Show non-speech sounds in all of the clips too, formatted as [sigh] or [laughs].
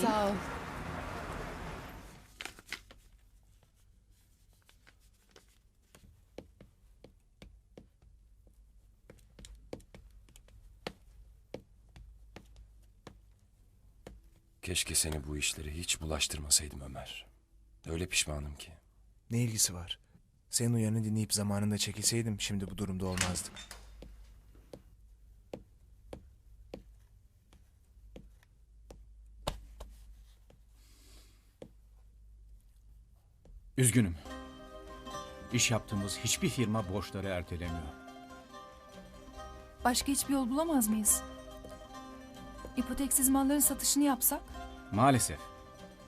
Sağ ol. Keşke seni bu işlere hiç bulaştırmasaydım Ömer. Öyle pişmanım ki. Ne ilgisi var? Senin uyarını dinleyip zamanında çekilseydim şimdi bu durumda olmazdık. Üzgünüm. İş yaptığımız hiçbir firma borçları ertelemiyor. Başka hiçbir yol bulamaz mıyız? İpoteksiz malların satışını yapsak? Maalesef.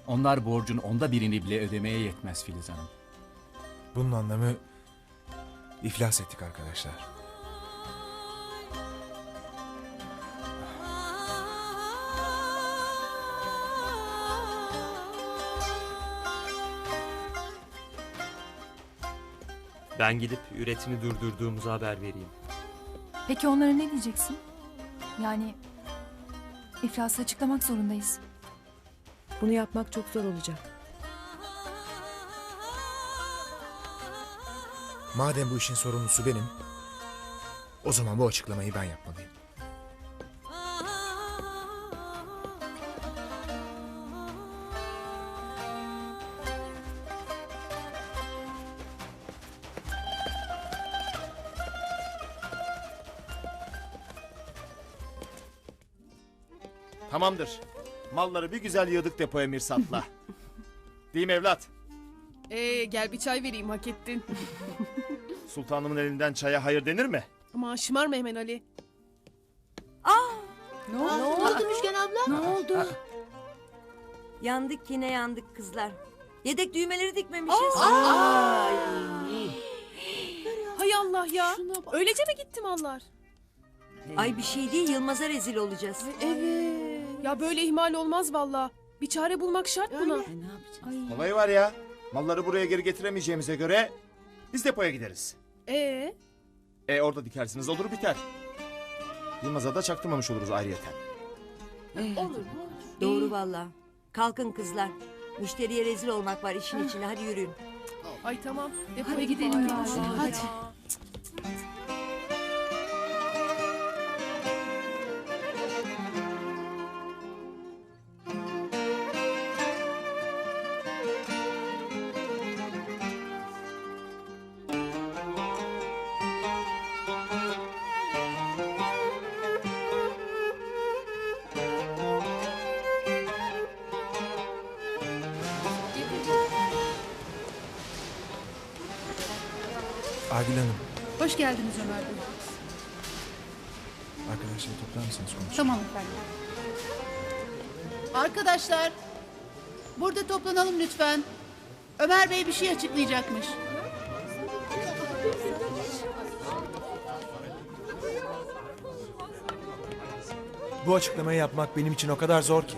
Onlar borcun onda birini bile ödemeye yetmez Filiz Hanım. Bunun anlamı iflas ettik arkadaşlar. Ben gidip üretimi durdurduğumuzu haber vereyim. Peki onlara ne diyeceksin? Yani iflası açıklamak zorundayız. Bunu yapmak çok zor olacak. Madem bu işin sorumlusu benim, o zaman bu açıklamayı ben yapmalıyım. Tamamdır. Malları bir güzel yığdık depoya Mirsat'la. [laughs] Değil mi evlat? Ee, gel bir çay vereyim hak ettin. [laughs] Sultanımın elinden çaya hayır denir mi? Ama şımarma hemen Ali. Ne oldu Müşken abla? Ne oldu? Yandık yine yandık kızlar. Yedek düğmeleri dikmemişiz. Hay Allah ya. Öylece mi gitti mallar? Ay bir şey değil Yılmaz'a rezil olacağız. Evet. Ya böyle ihmal olmaz valla. Bir çare bulmak şart buna. Olayı var ya. Malları buraya geri getiremeyeceğimize göre biz depoya gideriz. Ee, E orada dikersiniz olur biter. Yılmaz'a da çaktırmamış oluruz ayrıyeten. Doğru valla. Kalkın kızlar. Müşteriye rezil olmak var işin içinde. Hadi yürüyün. ay tamam. Depoya gidelim. Hadi. Adil Hanım, Hoş geldiniz Ömer Bey. arkadaşları toplar mısınız konuşalım? Tamam efendim. Arkadaşlar, burada toplanalım lütfen. Ömer Bey bir şey açıklayacakmış. Bu açıklamayı yapmak benim için o kadar zor ki.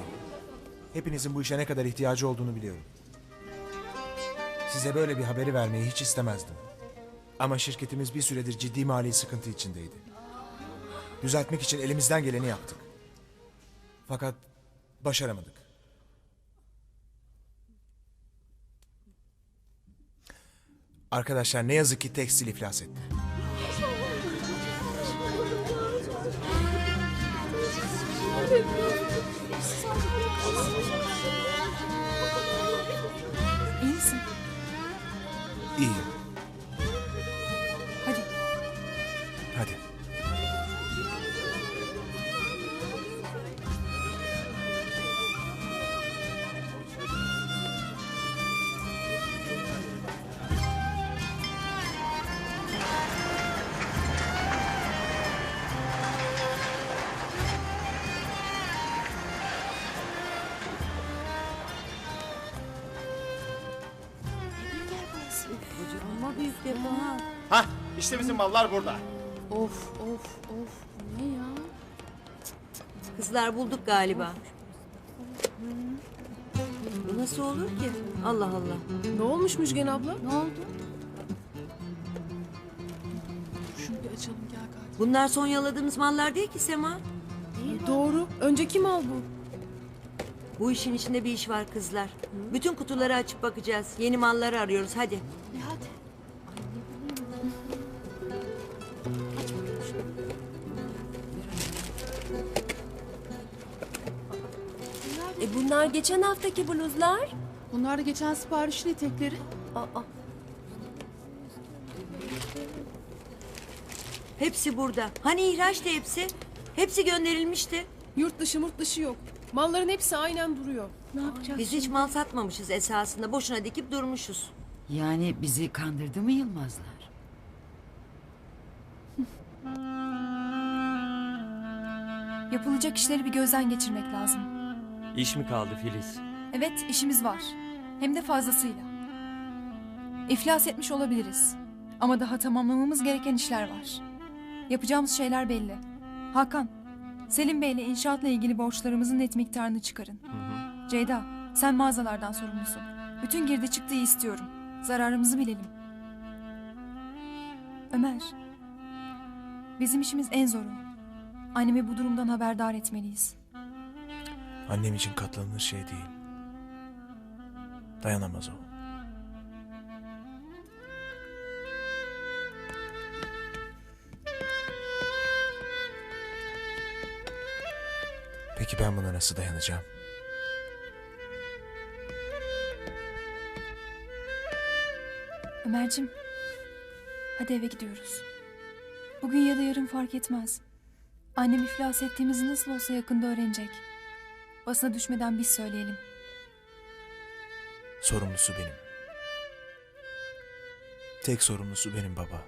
Hepinizin bu işe ne kadar ihtiyacı olduğunu biliyorum. Size böyle bir haberi vermeyi hiç istemezdim. Ama şirketimiz bir süredir ciddi mali sıkıntı içindeydi. Düzeltmek için elimizden geleni yaptık. Fakat başaramadık. Arkadaşlar ne yazık ki tekstil iflas etti. İyi. İşte bizim mallar burada. Of of of. Ne ya? Kızlar bulduk galiba. Bu nasıl olur ki? Allah Allah. Ne olmuş Müjgan abla? Ne oldu? Şunu bir açalım gel galiba. Bunlar son yaladığımız mallar değil ki Sema. Doğru. Önceki mal bu. Bu işin içinde bir iş var kızlar. Bütün kutuları açıp bakacağız. Yeni malları arıyoruz hadi. E hadi. Bunlar geçen haftaki bluzlar. Bunlar da geçen siparişin etekleri. Aa, Hepsi burada. Hani ihraçtı hepsi? Hepsi gönderilmişti. Yurt dışı murt dışı yok. Malların hepsi aynen duruyor. Ne yapacağız? Biz hiç mal satmamışız esasında. Boşuna dikip durmuşuz. Yani bizi kandırdı mı Yılmazlar? Yapılacak işleri bir gözden geçirmek lazım. İş mi kaldı Filiz? Evet işimiz var. Hem de fazlasıyla. İflas etmiş olabiliriz. Ama daha tamamlamamız gereken işler var. Yapacağımız şeyler belli. Hakan, Selim Bey'le inşaatla ilgili borçlarımızın net miktarını çıkarın. Ceyda, sen mağazalardan sorumlusun. Bütün girdi çıktığı istiyorum. Zararımızı bilelim. Ömer, bizim işimiz en zoru. Annemi bu durumdan haberdar etmeliyiz. Annem için katlanılır şey değil. Dayanamaz o. Peki ben buna nasıl dayanacağım? Ömer'cim, hadi eve gidiyoruz. Bugün ya da yarın fark etmez. Annem iflas ettiğimizi nasıl olsa yakında öğrenecek. Basına düşmeden biz söyleyelim. Sorumlusu benim. Tek sorumlusu benim baba.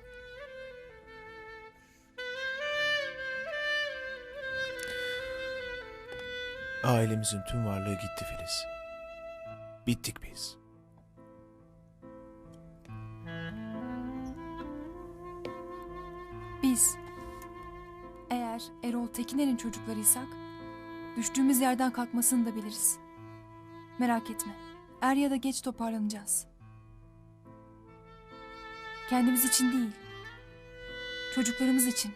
Ailemizin tüm varlığı gitti Filiz. Bittik biz. Biz, eğer Erol Tekiner'in çocuklarıysak, düştüğümüz yerden kalkmasını da biliriz. Merak etme, er ya da geç toparlanacağız. Kendimiz için değil, çocuklarımız için.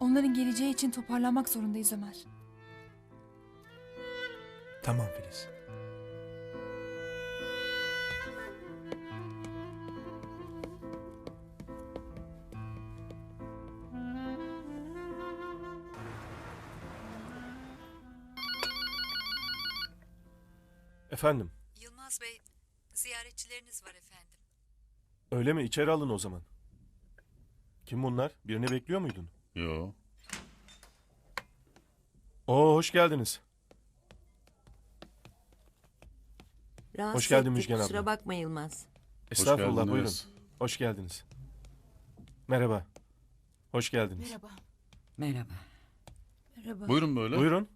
Onların geleceği için toparlanmak zorundayız Ömer. Tamam Filiz. Efendim, Yılmaz Bey, ziyaretçileriniz var efendim. öyle mi? İçeri alın o zaman. Kim bunlar? Birini bekliyor muydun? Yo. Oo, hoş geldiniz. Rahatsız Hoş geldin ettik, Müjgan abla. Kusura bakma Yılmaz. Estağfurullah, buyurun. geldiniz. Hoş geldiniz. Merhaba. Hoş geldiniz. Merhaba. Merhaba. Merhaba. Buyurun böyle. Buyurun.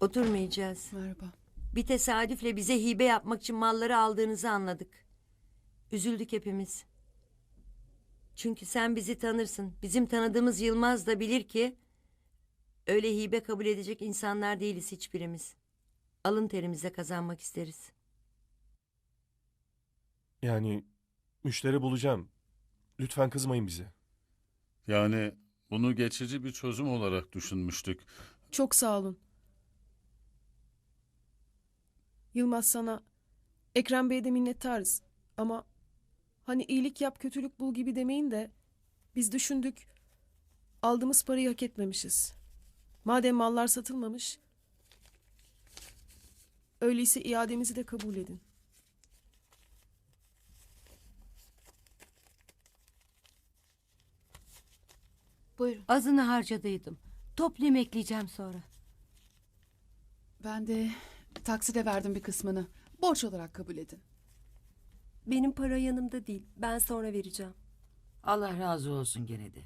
Oturmayacağız. Merhaba. Bir tesadüfle bize hibe yapmak için malları aldığınızı anladık. Üzüldük hepimiz. Çünkü sen bizi tanırsın. Bizim tanıdığımız Yılmaz da bilir ki öyle hibe kabul edecek insanlar değiliz hiçbirimiz. Alın terimizle kazanmak isteriz. Yani müşteri bulacağım. Lütfen kızmayın bize. Yani bunu geçici bir çözüm olarak düşünmüştük. Çok sağ olun. Yılmaz sana Ekrem Bey'e de minnettarız. Ama hani iyilik yap kötülük bul gibi demeyin de biz düşündük. Aldığımız parayı hak etmemişiz. Madem mallar satılmamış öyleyse iademizi de kabul edin. Buyurun. azını harcadıydım. Toplayayım ekleyeceğim sonra. Ben de takside verdim bir kısmını. Borç olarak kabul edin. Benim para yanımda değil. Ben sonra vereceğim. Allah razı olsun gene de.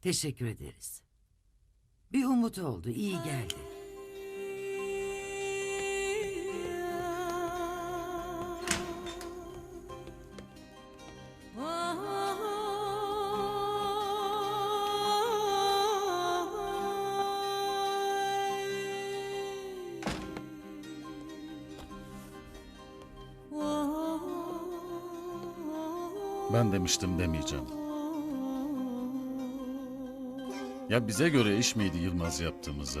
Teşekkür ederiz. Bir umut oldu, iyi geldi. Ben demiştim demeyeceğim. Ya bize göre iş miydi Yılmaz yaptığımıza?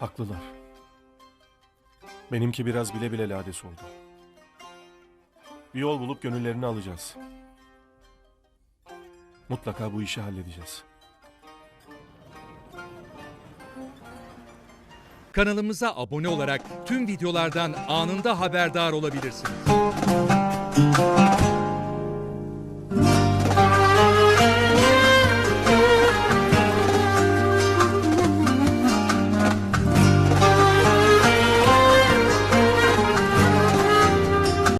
Haklılar. Benimki biraz bile bile lades oldu. Bir yol bulup gönüllerini alacağız. Mutlaka bu işi halledeceğiz. Kanalımıza abone olarak tüm videolardan anında haberdar olabilirsiniz. Thank you.